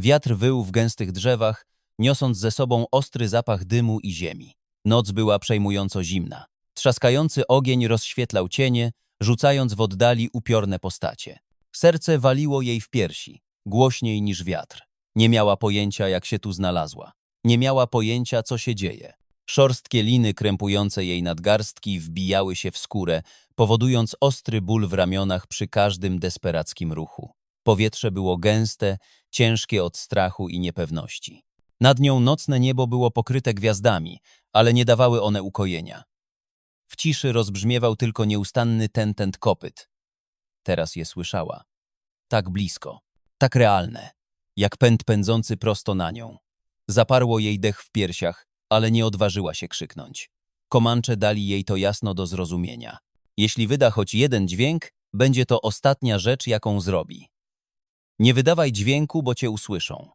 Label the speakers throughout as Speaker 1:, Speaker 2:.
Speaker 1: Wiatr wył w gęstych drzewach, niosąc ze sobą ostry zapach dymu i ziemi. Noc była przejmująco zimna. Trzaskający ogień rozświetlał cienie, rzucając w oddali upiorne postacie. Serce waliło jej w piersi, głośniej niż wiatr. Nie miała pojęcia, jak się tu znalazła. Nie miała pojęcia, co się dzieje. Szorstkie liny krępujące jej nadgarstki wbijały się w skórę, powodując ostry ból w ramionach przy każdym desperackim ruchu. Powietrze było gęste, ciężkie od strachu i niepewności. Nad nią nocne niebo było pokryte gwiazdami, ale nie dawały one ukojenia. W ciszy rozbrzmiewał tylko nieustanny tentent kopyt. Teraz je słyszała. Tak blisko, tak realne, jak pęd pędzący prosto na nią. Zaparło jej dech w piersiach, ale nie odważyła się krzyknąć. Komancze dali jej to jasno do zrozumienia. Jeśli wyda choć jeden dźwięk, będzie to ostatnia rzecz, jaką zrobi. Nie wydawaj dźwięku, bo cię usłyszą.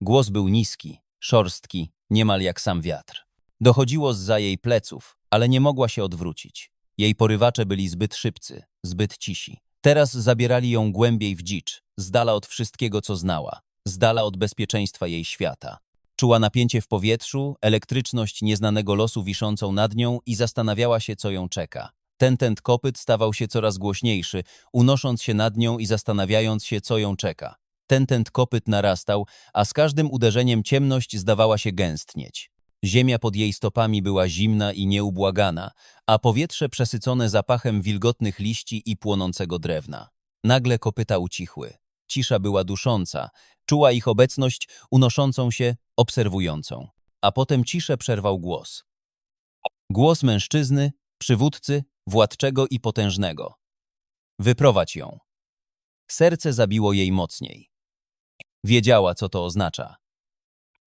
Speaker 1: Głos był niski, szorstki, niemal jak sam wiatr. Dochodziło zza jej pleców, ale nie mogła się odwrócić. Jej porywacze byli zbyt szybcy, zbyt cisi. Teraz zabierali ją głębiej w dzicz, z dala od wszystkiego, co znała, z dala od bezpieczeństwa jej świata. Czuła napięcie w powietrzu, elektryczność nieznanego losu wiszącą nad nią i zastanawiała się, co ją czeka. Ten tent kopyt stawał się coraz głośniejszy, unosząc się nad nią i zastanawiając się, co ją czeka. Ten tent kopyt narastał, a z każdym uderzeniem ciemność zdawała się gęstnieć. Ziemia pod jej stopami była zimna i nieubłagana, a powietrze przesycone zapachem wilgotnych liści i płonącego drewna. Nagle kopyta ucichły. Cisza była dusząca, czuła ich obecność unoszącą się, obserwującą. A potem ciszę przerwał głos. Głos mężczyzny, przywódcy, władczego i potężnego. Wyprowadź ją. Serce zabiło jej mocniej. Wiedziała, co to oznacza.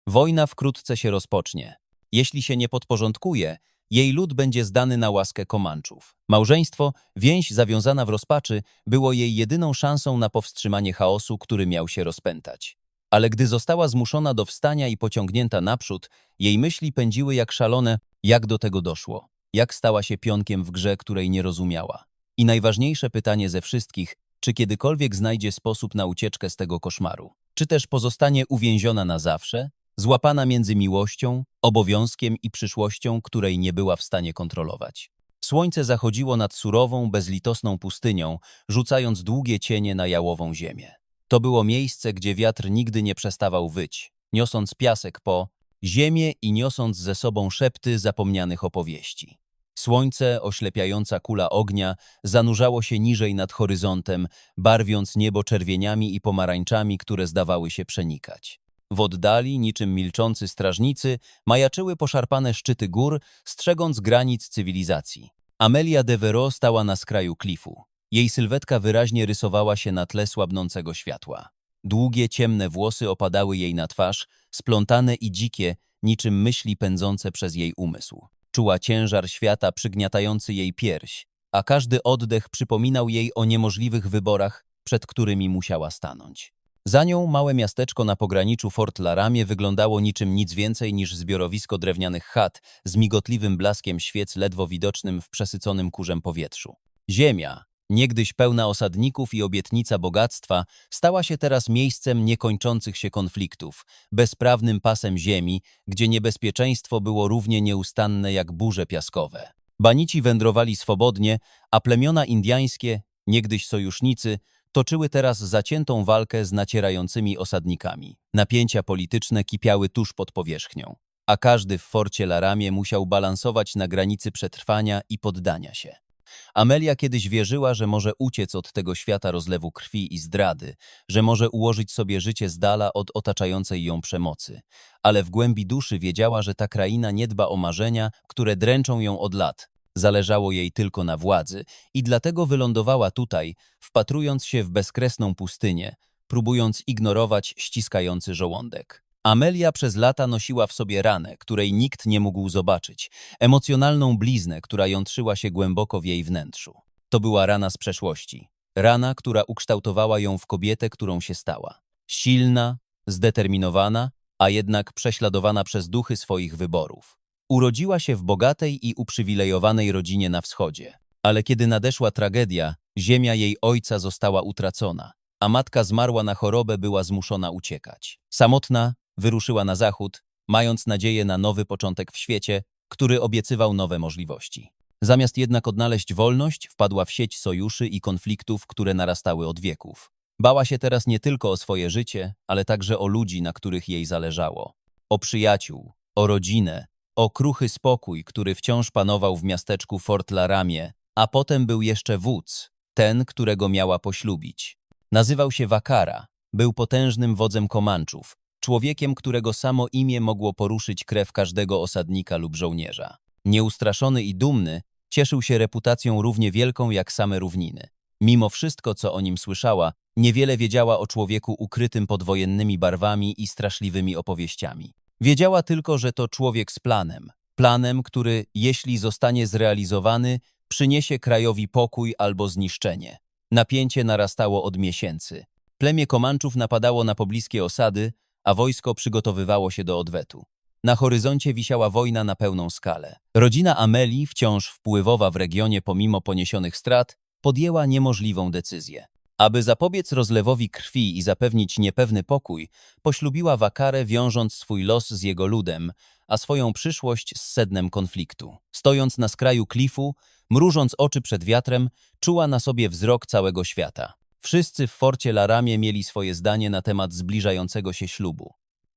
Speaker 1: Wojna wkrótce się rozpocznie. Jeśli się nie podporządkuje, jej lud będzie zdany na łaskę Komanczów. Małżeństwo, więź zawiązana w rozpaczy, było jej jedyną szansą na powstrzymanie chaosu, który miał się rozpętać. Ale gdy została zmuszona do wstania i pociągnięta naprzód, jej myśli pędziły jak szalone, jak do tego doszło, jak stała się pionkiem w grze, której nie rozumiała. I najważniejsze pytanie ze wszystkich, czy kiedykolwiek znajdzie sposób na ucieczkę z tego koszmaru? Czy też pozostanie uwięziona na zawsze, złapana między miłością, obowiązkiem i przyszłością, której nie była w stanie kontrolować? Słońce zachodziło nad surową, bezlitosną pustynią, rzucając długie cienie na jałową ziemię. To było miejsce, gdzie wiatr nigdy nie przestawał wyć, niosąc piasek po ziemię i niosąc ze sobą szepty zapomnianych opowieści. Słońce, oślepiająca kula ognia, zanurzało się niżej nad horyzontem, barwiąc niebo czerwieniami i pomarańczami, które zdawały się przenikać. W oddali, niczym milczący strażnicy, majaczyły poszarpane szczyty gór, strzegąc granic cywilizacji. Amelia Devereux stała na skraju klifu. Jej sylwetka wyraźnie rysowała się na tle słabnącego światła. Długie, ciemne włosy opadały jej na twarz, splątane i dzikie, niczym myśli pędzące przez jej umysł. Czuła ciężar świata przygniatający jej pierś, a każdy oddech przypominał jej o niemożliwych wyborach, przed którymi musiała stanąć. Za nią małe miasteczko na pograniczu Fort Laramie wyglądało niczym nic więcej niż zbiorowisko drewnianych chat z migotliwym blaskiem świec ledwo widocznym w przesyconym kurzem powietrzu. Ziemia, niegdyś pełna osadników i obietnica bogactwa, stała się teraz miejscem niekończących się konfliktów, bezprawnym pasem ziemi, gdzie niebezpieczeństwo było równie nieustanne jak burze piaskowe. Banici wędrowali swobodnie, a plemiona indiańskie, niegdyś sojusznicy, toczyły teraz zaciętą walkę z nacierającymi osadnikami. Napięcia polityczne kipiały tuż pod powierzchnią, a każdy w forcie Laramie musiał balansować na granicy przetrwania i poddania się. Amelia kiedyś wierzyła, że może uciec od tego świata rozlewu krwi i zdrady, że może ułożyć sobie życie z dala od otaczającej ją przemocy. Ale w głębi duszy wiedziała, że ta kraina nie dba o marzenia, które dręczą ją od lat. Zależało jej tylko na władzy i dlatego wylądowała tutaj, wpatrując się w bezkresną pustynię, próbując ignorować ściskający żołądek. Amelia przez lata nosiła w sobie ranę, której nikt nie mógł zobaczyć, emocjonalną bliznę, która jątrzyła się głęboko w jej wnętrzu. To była rana z przeszłości. Rana, która ukształtowała ją w kobietę, którą się stała. Silna, zdeterminowana, a jednak prześladowana przez duchy swoich wyborów. Urodziła się w bogatej i uprzywilejowanej rodzinie na wschodzie. Ale kiedy nadeszła tragedia, ziemia jej ojca została utracona. a matka zmarła na chorobę, była zmuszona uciekać. Samotna wyruszyła na zachód, mając nadzieję na nowy początek w świecie, który obiecywał nowe możliwości. Zamiast jednak odnaleźć wolność, wpadła w sieć sojuszy i konfliktów, które narastały od wieków. Bała się teraz nie tylko o swoje życie, ale także o ludzi, na których jej zależało. O przyjaciół, o rodzinę, o kruchy spokój, który wciąż panował w miasteczku Fort Laramie, a potem był jeszcze wódz, ten, którego miała poślubić. Nazywał się Wakara, był potężnym wodzem Komanczów, człowiekiem, którego samo imię mogło poruszyć krew każdego osadnika lub żołnierza. Nieustraszony i dumny, cieszył się reputacją równie wielką jak same równiny. Mimo wszystko, co o nim słyszała, niewiele wiedziała o człowieku ukrytym pod wojennymi barwami i straszliwymi opowieściami. Wiedziała tylko, że to człowiek z planem. Planem, który, jeśli zostanie zrealizowany, przyniesie krajowi pokój albo zniszczenie. Napięcie narastało od miesięcy. Plemię Komanczów napadało na pobliskie osady, a wojsko przygotowywało się do odwetu. Na horyzoncie wisiała wojna na pełną skalę. Rodzina Amelii, wciąż wpływowa w regionie pomimo poniesionych strat, podjęła niemożliwą decyzję. Aby zapobiec rozlewowi krwi i zapewnić niepewny pokój, poślubiła Wakarę, wiążąc swój los z jego ludem, a swoją przyszłość z sednem konfliktu. Stojąc na skraju klifu, mrużąc oczy przed wiatrem, czuła na sobie wzrok całego świata. Wszyscy w forcie Laramie mieli swoje zdanie na temat zbliżającego się ślubu.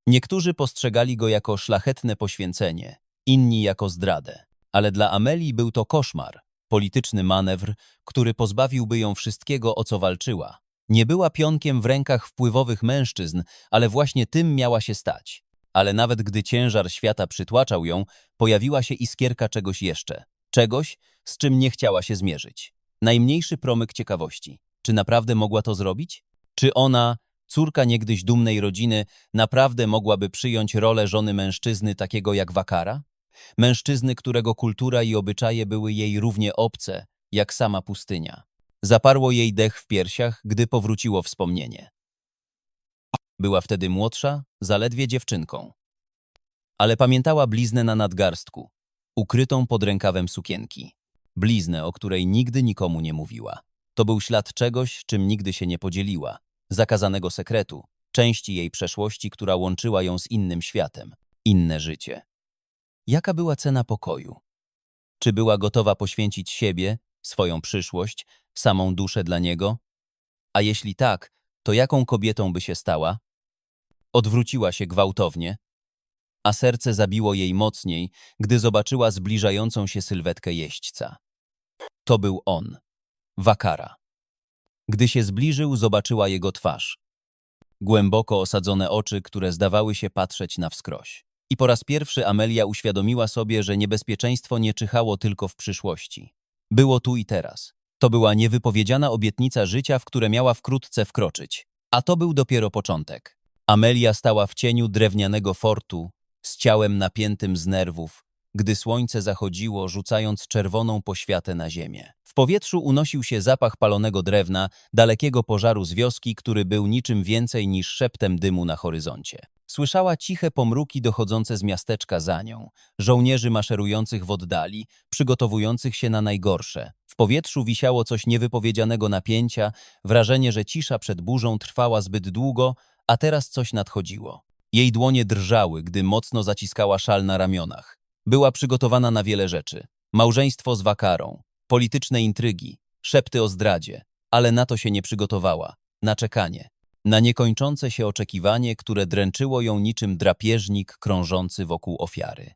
Speaker 1: Niektórzy postrzegali go jako szlachetne poświęcenie, inni jako zdradę. Ale dla Amelii był to koszmar, polityczny manewr, który pozbawiłby ją wszystkiego, o co walczyła. Nie była pionkiem w rękach wpływowych mężczyzn, ale właśnie tym miała się stać. Ale nawet gdy ciężar świata przytłaczał ją, pojawiła się iskierka czegoś jeszcze. Czegoś, z czym nie chciała się zmierzyć. Najmniejszy promyk ciekawości. Czy naprawdę mogła to zrobić? Czy ona, córka niegdyś dumnej rodziny, naprawdę mogłaby przyjąć rolę żony mężczyzny takiego jak Wakara? Mężczyzny, którego kultura i obyczaje były jej równie obce, jak sama pustynia. Zaparło jej dech w piersiach, gdy powróciło wspomnienie. Była wtedy młodsza, zaledwie dziewczynką. Ale pamiętała bliznę na nadgarstku, ukrytą pod rękawem sukienki. Bliznę, o której nigdy nikomu nie mówiła. To był ślad czegoś, czym nigdy się nie podzieliła. Zakazanego sekretu, części jej przeszłości, która łączyła ją z innym światem, inne życie. Jaka była cena pokoju? Czy była gotowa poświęcić siebie, swoją przyszłość, samą duszę dla niego? A jeśli tak, to jaką kobietą by się stała? Odwróciła się gwałtownie, a serce zabiło jej mocniej, gdy zobaczyła zbliżającą się sylwetkę jeźdźca. To był on, Wakara. Gdy się zbliżył, zobaczyła jego twarz. Głęboko osadzone oczy, które zdawały się patrzeć na wskroś. I po raz pierwszy Amelia uświadomiła sobie, że niebezpieczeństwo nie czyhało tylko w przyszłości. Było tu i teraz. To była niewypowiedziana obietnica życia, w które miała wkrótce wkroczyć. A to był dopiero początek. Amelia stała w cieniu drewnianego fortu, z ciałem napiętym z nerwów, gdy słońce zachodziło, rzucając czerwoną poświatę na ziemię. W powietrzu unosił się zapach palonego drewna, dalekiego pożaru z wioski, który był niczym więcej niż szeptem dymu na horyzoncie. Słyszała ciche pomruki dochodzące z miasteczka za nią, żołnierzy maszerujących w oddali, przygotowujących się na najgorsze. W powietrzu wisiało coś niewypowiedzianego napięcia, wrażenie, że cisza przed burzą trwała zbyt długo, a teraz coś nadchodziło. Jej dłonie drżały, gdy mocno zaciskała szal na ramionach. Była przygotowana na wiele rzeczy. Małżeństwo z Wakarą, polityczne intrygi, szepty o zdradzie, ale na to się nie przygotowała. Na czekanie. Na niekończące się oczekiwanie, które dręczyło ją niczym drapieżnik krążący wokół ofiary.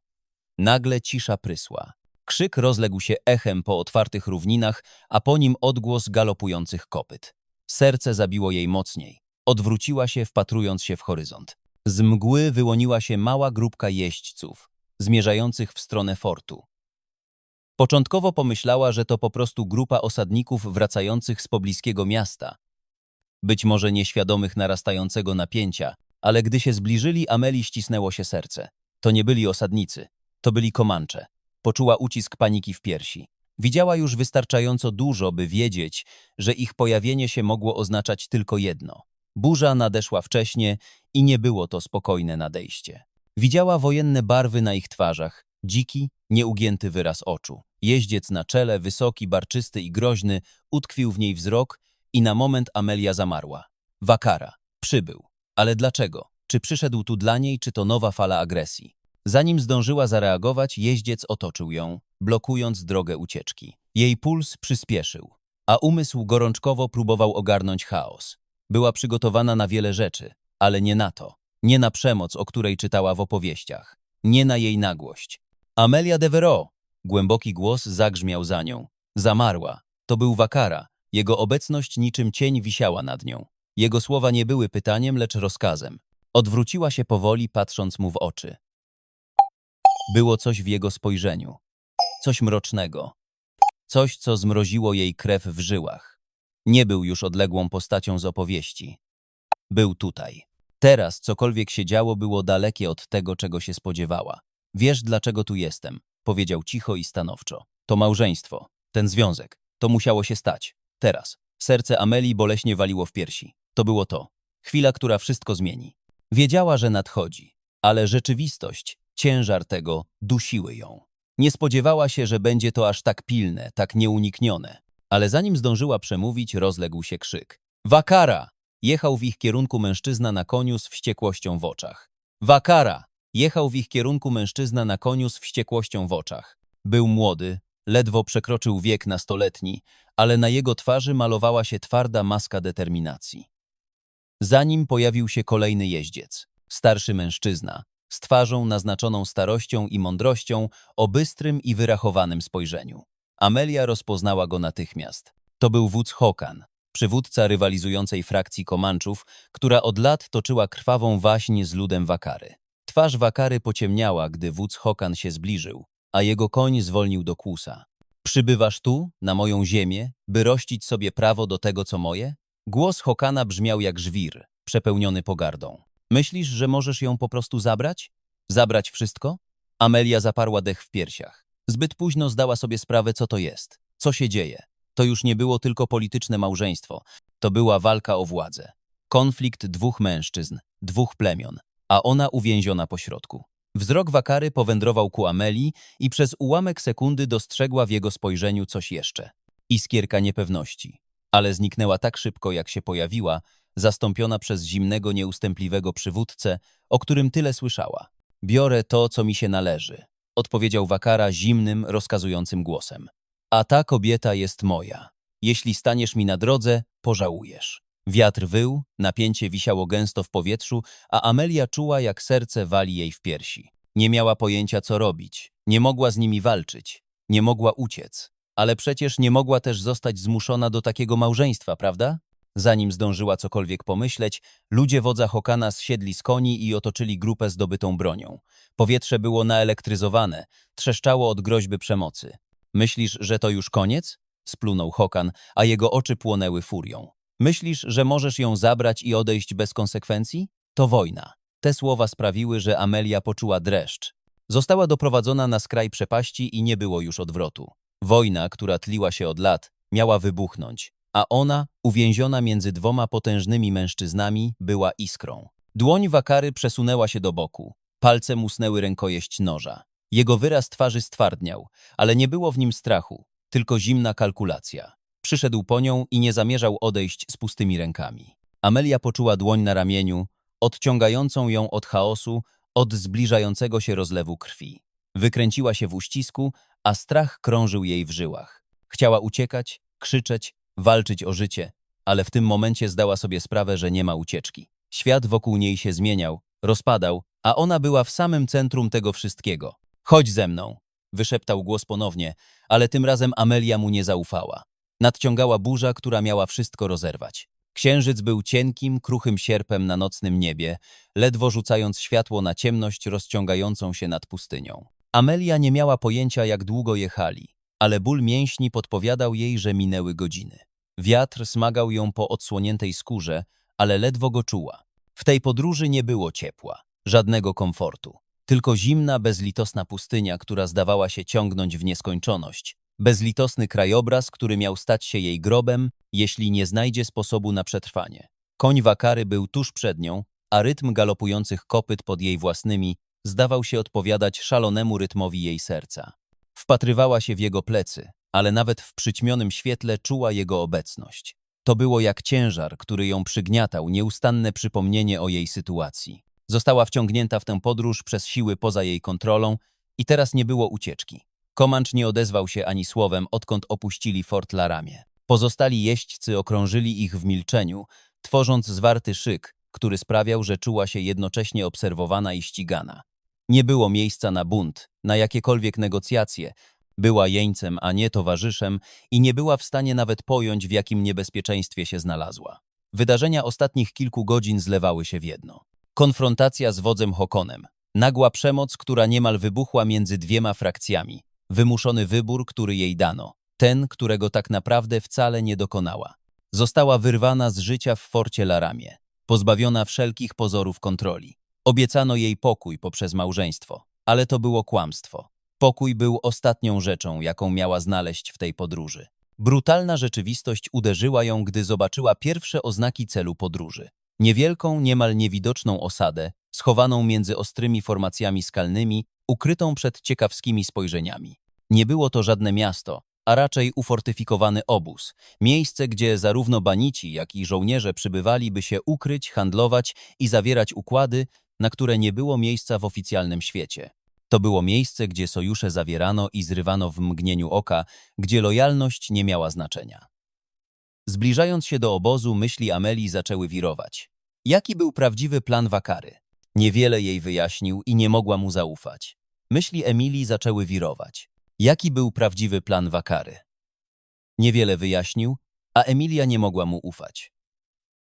Speaker 1: Nagle cisza prysła. Krzyk rozległ się echem po otwartych równinach, a po nim odgłos galopujących kopyt. Serce zabiło jej mocniej. Odwróciła się, wpatrując się w horyzont. Z mgły wyłoniła się mała grupka jeźdźców, zmierzających w stronę fortu. Początkowo pomyślała, że to po prostu grupa osadników wracających z pobliskiego miasta, być może nieświadomych narastającego napięcia, ale gdy się zbliżyli, Ameli ścisnęło się serce. To nie byli osadnicy, to byli komancze. Poczuła ucisk paniki w piersi. Widziała już wystarczająco dużo, by wiedzieć, że ich pojawienie się mogło oznaczać tylko jedno. Burza nadeszła wcześnie i nie było to spokojne nadejście. Widziała wojenne barwy na ich twarzach, dziki, nieugięty wyraz oczu. Jeździec na czele, wysoki, barczysty i groźny, utkwił w niej wzrok i na moment Amelia zamarła. Wakara. Przybył. Ale dlaczego? Czy przyszedł tu dla niej, czy to nowa fala agresji? Zanim zdążyła zareagować, jeździec otoczył ją, blokując drogę ucieczki. Jej puls przyspieszył, a umysł gorączkowo próbował ogarnąć chaos. Była przygotowana na wiele rzeczy, ale nie na to. Nie na przemoc, o której czytała w opowieściach. Nie na jej nagłość. Amelia Devereaux! Głęboki głos zagrzmiał za nią. Zamarła. To był Wakara. Jego obecność niczym cień wisiała nad nią. Jego słowa nie były pytaniem, lecz rozkazem. Odwróciła się powoli, patrząc mu w oczy. Było coś w jego spojrzeniu. Coś mrocznego. Coś, co zmroziło jej krew w żyłach. Nie był już odległą postacią z opowieści. Był tutaj. Teraz cokolwiek się działo było dalekie od tego, czego się spodziewała. Wiesz, dlaczego tu jestem, powiedział cicho i stanowczo. To małżeństwo, ten związek. To musiało się stać. Teraz. Serce Amelii boleśnie waliło w piersi. To było to. Chwila, która wszystko zmieni. Wiedziała, że nadchodzi, ale rzeczywistość, ciężar tego dusiły ją. Nie spodziewała się, że będzie to aż tak pilne, tak nieuniknione. Ale zanim zdążyła przemówić, rozległ się krzyk. Wakara! Jechał w ich kierunku mężczyzna na koniu z wściekłością w oczach. Wakara! Jechał w ich kierunku mężczyzna na koniu z wściekłością w oczach. Był młody, ledwo przekroczył wiek nastoletni, ale na jego twarzy malowała się twarda maska determinacji. Za nim pojawił się kolejny jeździec, starszy mężczyzna, z twarzą naznaczoną starością i mądrością, o bystrym i wyrachowanym spojrzeniu. Amelia rozpoznała go natychmiast. To był wódz Hokan, przywódca rywalizującej frakcji Komanczów, która od lat toczyła krwawą waśń z ludem Wakary. Twarz Wakary pociemniała, gdy wódz Hokan się zbliżył, a jego koń zwolnił do kłusa. Przybywasz tu, na moją ziemię, by rościć sobie prawo do tego, co moje? Głos Hokana brzmiał jak żwir, przepełniony pogardą. Myślisz, że możesz ją po prostu zabrać? Zabrać wszystko? Amelia zaparła dech w piersiach. Zbyt późno zdała sobie sprawę, co to jest. Co się dzieje? To już nie było tylko polityczne małżeństwo. To była walka o władzę. Konflikt dwóch mężczyzn, dwóch plemion, a ona uwięziona pośrodku. Wzrok Wakary powędrował ku Amelii i przez ułamek sekundy dostrzegła w jego spojrzeniu coś jeszcze. Iskierka niepewności. Ale zniknęła tak szybko, jak się pojawiła, zastąpiona przez zimnego, nieustępliwego przywódcę, o którym tyle słyszała. Biorę to, co mi się należy, odpowiedział Wakara zimnym, rozkazującym głosem. A ta kobieta jest moja. Jeśli staniesz mi na drodze, pożałujesz. Wiatr wył, napięcie wisiało gęsto w powietrzu, a Amelia czuła, jak serce wali jej w piersi. Nie miała pojęcia, co robić. Nie mogła z nimi walczyć. Nie mogła uciec. Ale przecież nie mogła też zostać zmuszona do takiego małżeństwa, prawda? Zanim zdążyła cokolwiek pomyśleć, ludzie wodza Hokana zsiedli z koni i otoczyli grupę zdobytą bronią. Powietrze było naelektryzowane, trzeszczało od groźby przemocy. Myślisz, że to już koniec? Splunął Hokan, a jego oczy płonęły furią. Myślisz, że możesz ją zabrać i odejść bez konsekwencji? To wojna. Te słowa sprawiły, że Amelia poczuła dreszcz. Została doprowadzona na skraj przepaści i nie było już odwrotu. Wojna, która tliła się od lat, miała wybuchnąć, a ona, uwięziona między dwoma potężnymi mężczyznami, była iskrą. Dłoń Wakary przesunęła się do boku. Palce musnęły rękojeść noża. Jego wyraz twarzy stwardniał, ale nie było w nim strachu, tylko zimna kalkulacja. Przyszedł po nią i nie zamierzał odejść z pustymi rękami. Amelia poczuła dłoń na ramieniu, odciągającą ją od chaosu, od zbliżającego się rozlewu krwi. Wykręciła się w uścisku, a strach krążył jej w żyłach. Chciała uciekać, krzyczeć, walczyć o życie, ale w tym momencie zdała sobie sprawę, że nie ma ucieczki. Świat wokół niej się zmieniał, rozpadał, a ona była w samym centrum tego wszystkiego. Chodź ze mną, wyszeptał głos ponownie, ale tym razem Amelia mu nie zaufała. Nadciągała burza, która miała wszystko rozerwać. Księżyc był cienkim, kruchym sierpem na nocnym niebie, ledwo rzucając światło na ciemność rozciągającą się nad pustynią. Amelia nie miała pojęcia, jak długo jechali, ale ból mięśni podpowiadał jej, że minęły godziny. Wiatr smagał ją po odsłoniętej skórze, ale ledwo go czuła. W tej podróży nie było ciepła, żadnego komfortu. Tylko zimna, bezlitosna pustynia, która zdawała się ciągnąć w nieskończoność. Bezlitosny krajobraz, który miał stać się jej grobem, jeśli nie znajdzie sposobu na przetrwanie. Koń Wakary był tuż przed nią, a rytm galopujących kopyt pod jej własnymi zdawał się odpowiadać szalonemu rytmowi jej serca. Wpatrywała się w jego plecy, ale nawet w przyćmionym świetle czuła jego obecność. To było jak ciężar, który ją przygniatał, nieustanne przypomnienie o jej sytuacji. Została wciągnięta w tę podróż przez siły poza jej kontrolą i teraz nie było ucieczki. Komancz nie odezwał się ani słowem, odkąd opuścili Fort Laramie. Pozostali jeźdźcy okrążyli ich w milczeniu, tworząc zwarty szyk, który sprawiał, że czuła się jednocześnie obserwowana i ścigana. Nie było miejsca na bunt, na jakiekolwiek negocjacje. Była jeńcem, a nie towarzyszem i nie była w stanie nawet pojąć, w jakim niebezpieczeństwie się znalazła. Wydarzenia ostatnich kilku godzin zlewały się w jedno. Konfrontacja z wodzem Hokonem. Nagła przemoc, która niemal wybuchła między dwiema frakcjami. Wymuszony wybór, który jej dano. Ten, którego tak naprawdę wcale nie dokonała. Została wyrwana z życia w forcie Laramie, pozbawiona wszelkich pozorów kontroli. Obiecano jej pokój poprzez małżeństwo, ale to było kłamstwo. Pokój był ostatnią rzeczą, jaką miała znaleźć w tej podróży. Brutalna rzeczywistość uderzyła ją, gdy zobaczyła pierwsze oznaki celu podróży. Niewielką, niemal niewidoczną osadę, schowaną między ostrymi formacjami skalnymi, ukrytą przed ciekawskimi spojrzeniami. Nie było to żadne miasto, a raczej ufortyfikowany obóz, miejsce, gdzie zarówno banici, jak i żołnierze przybywali, by się ukryć, handlować i zawierać układy, na które nie było miejsca w oficjalnym świecie. To było miejsce, gdzie sojusze zawierano i zrywano w mgnieniu oka, gdzie lojalność nie miała znaczenia. Zbliżając się do obozu, myśli Amelii zaczęły wirować. Jaki był prawdziwy plan Wakary? Niewiele jej wyjaśnił i nie mogła mu zaufać. Myśli Emilii zaczęły wirować. Jaki był prawdziwy plan Wakary? Niewiele wyjaśnił, a Emilia nie mogła mu ufać.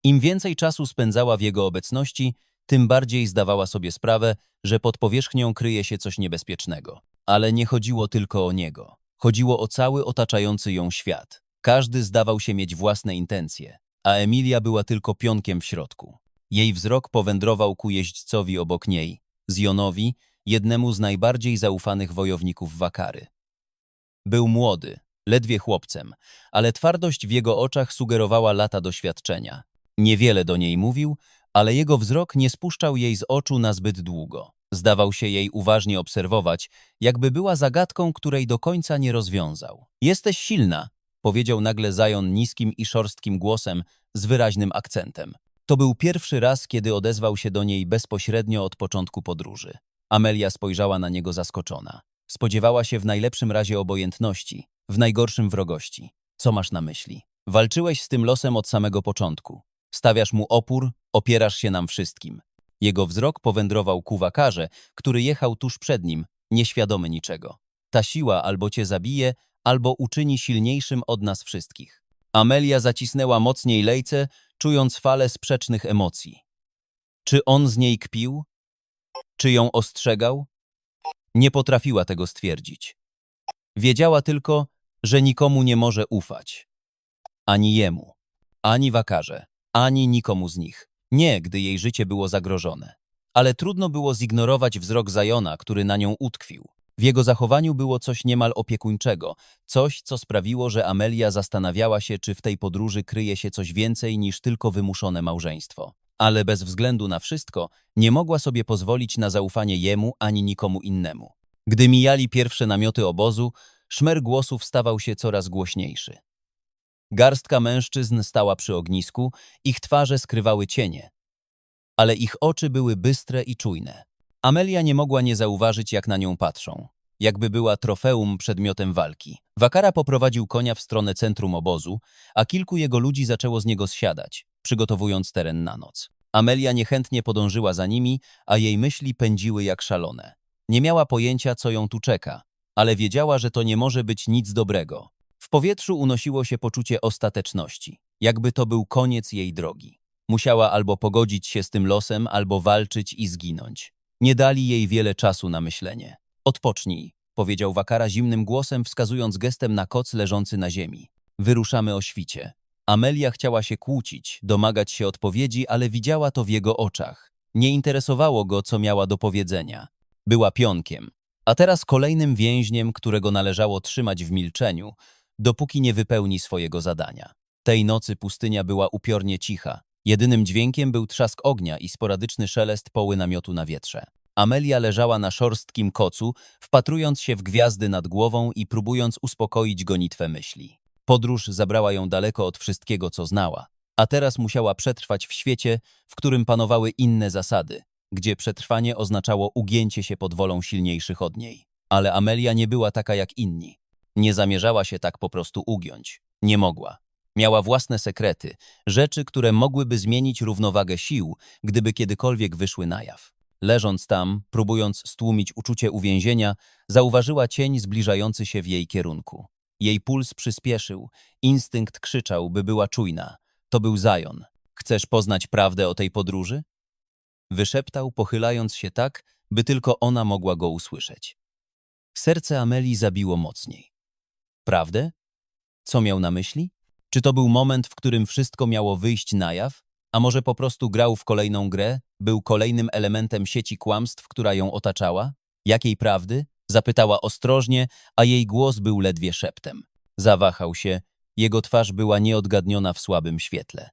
Speaker 1: Im więcej czasu spędzała w jego obecności, tym bardziej zdawała sobie sprawę, że pod powierzchnią kryje się coś niebezpiecznego. Ale nie chodziło tylko o niego. Chodziło o cały otaczający ją świat. Każdy zdawał się mieć własne intencje, a Emilia była tylko pionkiem w środku. Jej wzrok powędrował ku jeźdźcowi obok niej, Zjonowi, jednemu z najbardziej zaufanych wojowników Wakary. Był młody, ledwie chłopcem, ale twardość w jego oczach sugerowała lata doświadczenia. Niewiele do niej mówił, ale jego wzrok nie spuszczał jej z oczu na zbyt długo. Zdawał się jej uważnie obserwować, jakby była zagadką, której do końca nie rozwiązał. Jesteś silna, powiedział nagle Zajon niskim i szorstkim głosem z wyraźnym akcentem. To był pierwszy raz, kiedy odezwał się do niej bezpośrednio od początku podróży. Amelia spojrzała na niego zaskoczona. Spodziewała się w najlepszym razie obojętności, w najgorszym wrogości. Co masz na myśli? Walczyłeś z tym losem od samego początku. Stawiasz mu opór, opierasz się nam wszystkim. Jego wzrok powędrował ku wakarze, który jechał tuż przed nim, nieświadomy niczego. Ta siła albo cię zabije, albo uczyni silniejszym od nas wszystkich. Amelia zacisnęła mocniej lejce, czując falę sprzecznych emocji. Czy on z niej kpił? Czy ją ostrzegał? Nie potrafiła tego stwierdzić. Wiedziała tylko, że nikomu nie może ufać. Ani jemu, ani wakarze, ani nikomu z nich. Nie, gdy jej życie było zagrożone. Ale trudno było zignorować wzrok Zajona, który na nią utkwił. W jego zachowaniu było coś niemal opiekuńczego, coś, co sprawiło, że Amelia zastanawiała się, czy w tej podróży kryje się coś więcej niż tylko wymuszone małżeństwo. Ale bez względu na wszystko nie mogła sobie pozwolić na zaufanie jemu ani nikomu innemu. Gdy mijali pierwsze namioty obozu, szmer głosów stawał się coraz głośniejszy. Garstka mężczyzn stała przy ognisku, ich twarze skrywały cienie, ale ich oczy były bystre i czujne. Amelia nie mogła nie zauważyć, jak na nią patrzą, jakby była trofeum przedmiotem walki. Wakara poprowadził konia w stronę centrum obozu, a kilku jego ludzi zaczęło z niego zsiadać, przygotowując teren na noc. Amelia niechętnie podążyła za nimi, a jej myśli pędziły jak szalone. Nie miała pojęcia, co ją tu czeka, ale wiedziała, że to nie może być nic dobrego. W powietrzu unosiło się poczucie ostateczności, jakby to był koniec jej drogi. Musiała albo pogodzić się z tym losem, albo walczyć i zginąć. Nie dali jej wiele czasu na myślenie. Odpocznij, powiedział Wakara zimnym głosem, wskazując gestem na koc leżący na ziemi. Wyruszamy o świcie. Amelia chciała się kłócić, domagać się odpowiedzi, ale widziała to w jego oczach. Nie interesowało go, co miała do powiedzenia. Była pionkiem, a teraz kolejnym więźniem, którego należało trzymać w milczeniu, dopóki nie wypełni swojego zadania. Tej nocy pustynia była upiornie cicha. Jedynym dźwiękiem był trzask ognia i sporadyczny szelest poły namiotu na wietrze. Amelia leżała na szorstkim kocu, wpatrując się w gwiazdy nad głową i próbując uspokoić gonitwę myśli. Podróż zabrała ją daleko od wszystkiego, co znała, a teraz musiała przetrwać w świecie, w którym panowały inne zasady, gdzie przetrwanie oznaczało ugięcie się pod wolą silniejszych od niej. Ale Amelia nie była taka jak inni. Nie zamierzała się tak po prostu ugiąć. Nie mogła. Miała własne sekrety, rzeczy, które mogłyby zmienić równowagę sił, gdyby kiedykolwiek wyszły na jaw. Leżąc tam, próbując stłumić uczucie uwięzienia, zauważyła cień zbliżający się w jej kierunku. Jej puls przyspieszył, instynkt krzyczał, by była czujna. To był Zion. Chcesz poznać prawdę o tej podróży? Wyszeptał, pochylając się tak, by tylko ona mogła go usłyszeć. Serce Amelii zabiło mocniej. Prawdę? Co miał na myśli? Czy to był moment, w którym wszystko miało wyjść na jaw? A może po prostu grał w kolejną grę? Był kolejnym elementem sieci kłamstw, która ją otaczała? Jakiej prawdy? Zapytała ostrożnie, a jej głos był ledwie szeptem. Zawahał się, jego twarz była nieodgadniona w słabym świetle.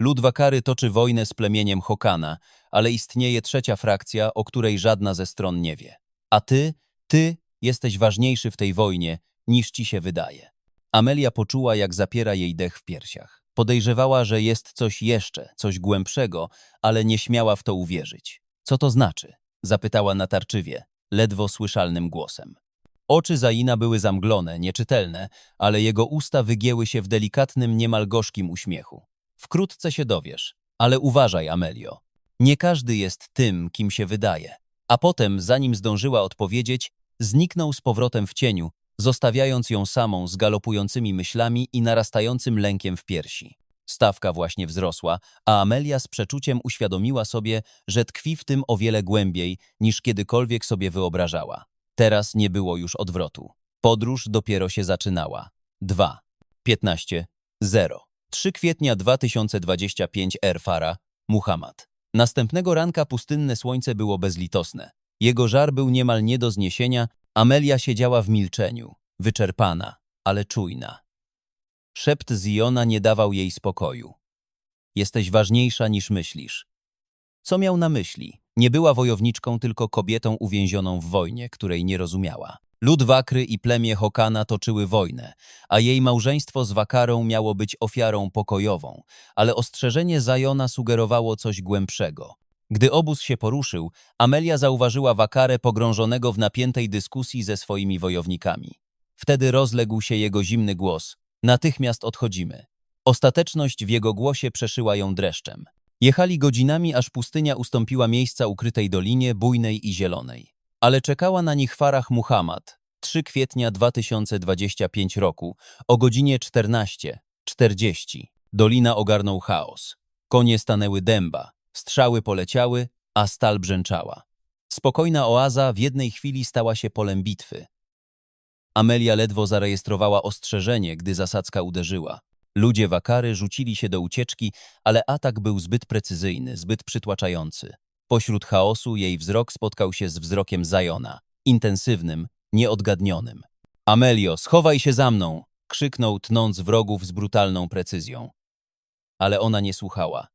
Speaker 1: Lud Wakary toczy wojnę z plemieniem Hokana, ale istnieje trzecia frakcja, o której żadna ze stron nie wie. A ty, ty jesteś ważniejszy w tej wojnie, niż ci się wydaje. Amelia poczuła, jak zapiera jej dech w piersiach. Podejrzewała, że jest coś jeszcze, coś głębszego, ale nie śmiała w to uwierzyć. Co to znaczy? Zapytała natarczywie, ledwo słyszalnym głosem. Oczy Zaina były zamglone, nieczytelne, ale jego usta wygięły się w delikatnym, niemal gorzkim uśmiechu. Wkrótce się dowiesz, ale uważaj, Amelio. Nie każdy jest tym, kim się wydaje. A potem, zanim zdążyła odpowiedzieć, zniknął z powrotem w cieniu, zostawiając ją samą z galopującymi myślami i narastającym lękiem w piersi. Stawka właśnie wzrosła, a Amelia z przeczuciem uświadomiła sobie, że tkwi w tym o wiele głębiej, niż kiedykolwiek sobie wyobrażała. Teraz nie było już odwrotu. Podróż dopiero się zaczynała. 2. 15. 0. 3 kwietnia 2025 R. Fara, Muhammad. Następnego ranka pustynne słońce było bezlitosne. Jego żar był niemal nie do zniesienia, Amelia siedziała w milczeniu, wyczerpana, ale czujna. Szept Ziona nie dawał jej spokoju. Jesteś ważniejsza niż myślisz. Co miał na myśli? Nie była wojowniczką, tylko kobietą uwięzioną w wojnie, której nie rozumiała. Lud Wakry i plemię Hokana toczyły wojnę, a jej małżeństwo z Wakarą miało być ofiarą pokojową, ale ostrzeżenie Zajona sugerowało coś głębszego. Gdy obóz się poruszył, Amelia zauważyła Wakarę pogrążonego w napiętej dyskusji ze swoimi wojownikami. Wtedy rozległ się jego zimny głos. Natychmiast odchodzimy. Ostateczność w jego głosie przeszyła ją dreszczem. Jechali godzinami, aż pustynia ustąpiła miejsca ukrytej dolinie, bujnej i zielonej. Ale czekała na nich Farah Muhammad, 3 kwietnia 2025 roku, o godzinie 14.40. Dolina ogarnął chaos. Konie stanęły dęba, strzały poleciały, a stal brzęczała. Spokojna oaza w jednej chwili stała się polem bitwy. Amelia ledwo zarejestrowała ostrzeżenie, gdy zasadzka uderzyła. Ludzie Wakary rzucili się do ucieczki, ale atak był zbyt precyzyjny, zbyt przytłaczający. Pośród chaosu jej wzrok spotkał się z wzrokiem Zajona, intensywnym, nieodgadnionym. Amelio, schowaj się za mną! krzyknął, tnąc wrogów z brutalną precyzją. Ale ona nie słuchała.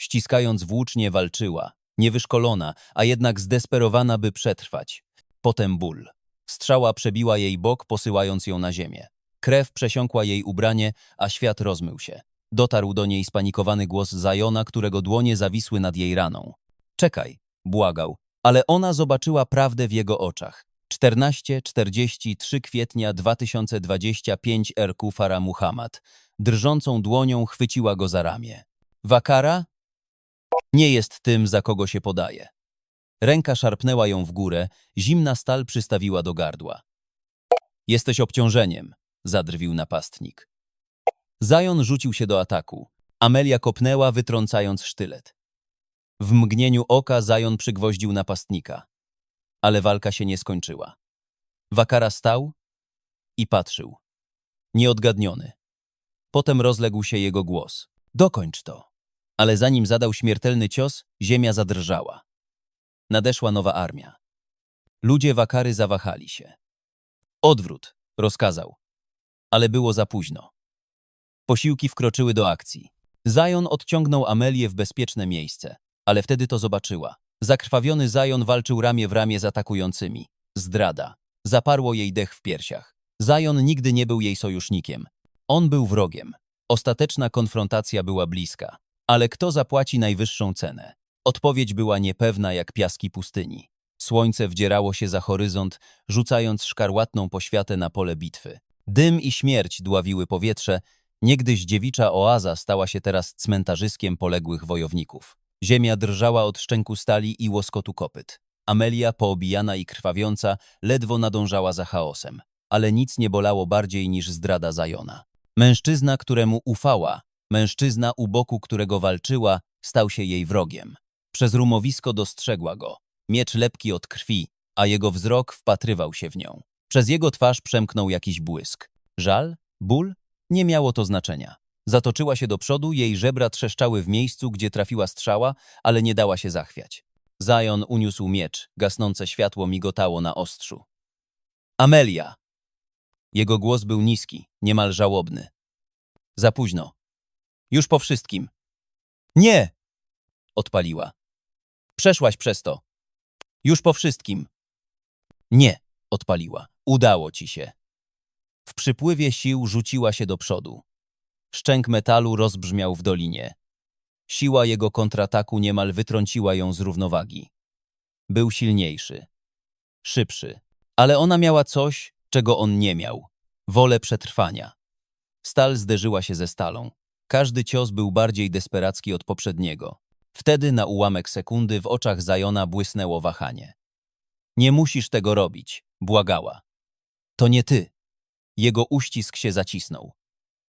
Speaker 1: Ściskając włócznie walczyła, niewyszkolona, a jednak zdesperowana, by przetrwać. Potem ból. Strzała przebiła jej bok, posyłając ją na ziemię. Krew przesiąkła jej ubranie, a świat rozmył się. Dotarł do niej spanikowany głos Zajona, którego dłonie zawisły nad jej raną. Czekaj, błagał, ale ona zobaczyła prawdę w jego oczach. 14-43 kwietnia 2025 R. Fara Muhammad. Drżącą dłonią chwyciła go za ramię. Wakara? Nie jest tym, za kogo się podaje. Ręka szarpnęła ją w górę, zimna stal przystawiła do gardła. Jesteś obciążeniem, zadrwił napastnik. Zajon rzucił się do ataku. Amelia kopnęła, wytrącając sztylet. W mgnieniu oka Zajon przygwoździł napastnika. Ale walka się nie skończyła. Wakara stał i patrzył. Nieodgadniony. Potem rozległ się jego głos. Dokończ to. Ale zanim zadał śmiertelny cios, ziemia zadrżała. Nadeszła nowa armia. Ludzie Wakary zawahali się. Odwrót, rozkazał. Ale było za późno. Posiłki wkroczyły do akcji. Zajon odciągnął Amelię w bezpieczne miejsce, ale wtedy to zobaczyła. Zakrwawiony Zajon walczył ramię w ramię z atakującymi. Zdrada. Zaparło jej dech w piersiach. Zajon nigdy nie był jej sojusznikiem. On był wrogiem. Ostateczna konfrontacja była bliska. Ale kto zapłaci najwyższą cenę? Odpowiedź była niepewna jak piaski pustyni. Słońce wdzierało się za horyzont, rzucając szkarłatną poświatę na pole bitwy. Dym i śmierć dławiły powietrze, niegdyś dziewicza oaza stała się teraz cmentarzyskiem poległych wojowników. Ziemia drżała od szczęku stali i łoskotu kopyt. Amelia, poobijana i krwawiąca, ledwo nadążała za chaosem. Ale nic nie bolało bardziej niż zdrada Zajona. Mężczyzna, któremu ufała, mężczyzna u boku którego walczyła, stał się jej wrogiem. Przez rumowisko dostrzegła go. Miecz lepki od krwi, a jego wzrok wpatrywał się w nią. Przez jego twarz przemknął jakiś błysk. Żal? Ból? Nie miało to znaczenia. Zatoczyła się do przodu, jej żebra trzeszczały w miejscu, gdzie trafiła strzała, ale nie dała się zachwiać. Zion uniósł miecz, gasnące światło migotało na ostrzu. Amelia! Jego głos był niski, niemal żałobny. Za późno. Już po wszystkim. Nie! Odpaliła. Przeszłaś przez to. Już po wszystkim. Nie, odpaliła. Udało ci się. W przypływie sił rzuciła się do przodu. Szczęk metalu rozbrzmiał w dolinie. Siła jego kontrataku niemal wytrąciła ją z równowagi. Był silniejszy, szybszy, ale ona miała coś, czego on nie miał wolę przetrwania. Stal zderzyła się ze stalą. Każdy cios był bardziej desperacki od poprzedniego. Wtedy na ułamek sekundy w oczach Zajona błysnęło wahanie. Nie musisz tego robić, błagała. To nie ty. Jego uścisk się zacisnął.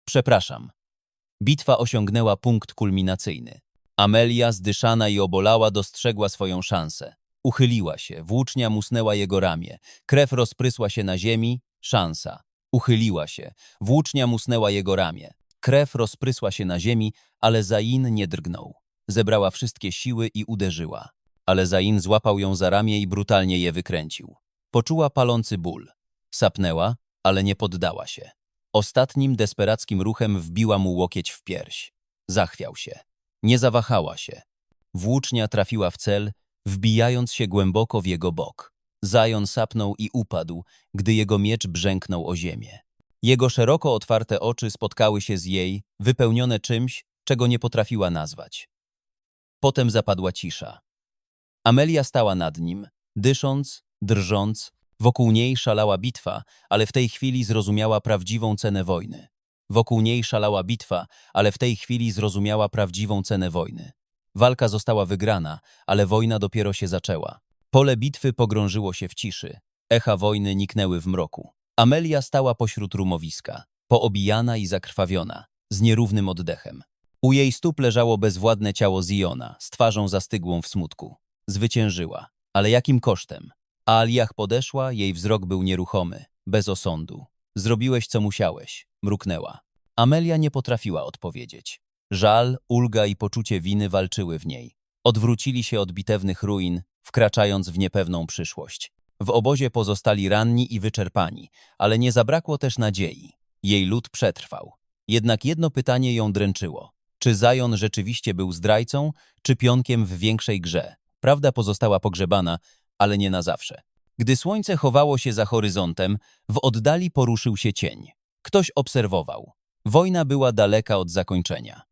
Speaker 1: Przepraszam. Bitwa osiągnęła punkt kulminacyjny. Amelia, zdyszana i obolała, dostrzegła swoją szansę. Uchyliła się, włócznia musnęła jego ramię, krew rozprysła się na ziemi, szansa. Uchyliła się, włócznia musnęła jego ramię. Krew rozprysła się na ziemi, ale Zain nie drgnął. Zebrała wszystkie siły i uderzyła. Ale Zain złapał ją za ramię i brutalnie je wykręcił. Poczuła palący ból. Sapnęła, ale nie poddała się. Ostatnim desperackim ruchem wbiła mu łokieć w pierś. Zachwiał się. Nie zawahała się. Włócznia trafiła w cel, wbijając się głęboko w jego bok. Zajon sapnął i upadł, gdy jego miecz brzęknął o ziemię. Jego szeroko otwarte oczy spotkały się z jej, wypełnione czymś, czego nie potrafiła nazwać. Potem zapadła cisza. Amelia stała nad nim, dysząc, drżąc, wokół niej szalała bitwa, ale w tej chwili zrozumiała prawdziwą cenę wojny. Wokół niej szalała bitwa, ale w tej chwili zrozumiała prawdziwą cenę wojny. Walka została wygrana, ale wojna dopiero się zaczęła. Pole bitwy pogrążyło się w ciszy. Echa wojny niknęły w mroku. Amelia stała pośród rumowiska, poobijana i zakrwawiona, z nierównym oddechem. U jej stóp leżało bezwładne ciało Ziona, z twarzą zastygłą w smutku. Zwyciężyła, ale jakim kosztem? A Aliach podeszła, jej wzrok był nieruchomy, bez osądu. Zrobiłeś, co musiałeś, mruknęła. Amelia nie potrafiła odpowiedzieć. Żal, ulga i poczucie winy walczyły w niej. Odwrócili się od bitewnych ruin, wkraczając w niepewną przyszłość. W obozie pozostali ranni i wyczerpani, ale nie zabrakło też nadziei. Jej lud przetrwał. Jednak jedno pytanie ją dręczyło. Czy Zajon rzeczywiście był zdrajcą, czy pionkiem w większej grze? Prawda pozostała pogrzebana, ale nie na zawsze. Gdy słońce chowało się za horyzontem, w oddali poruszył się cień. Ktoś obserwował. Wojna była daleka od zakończenia.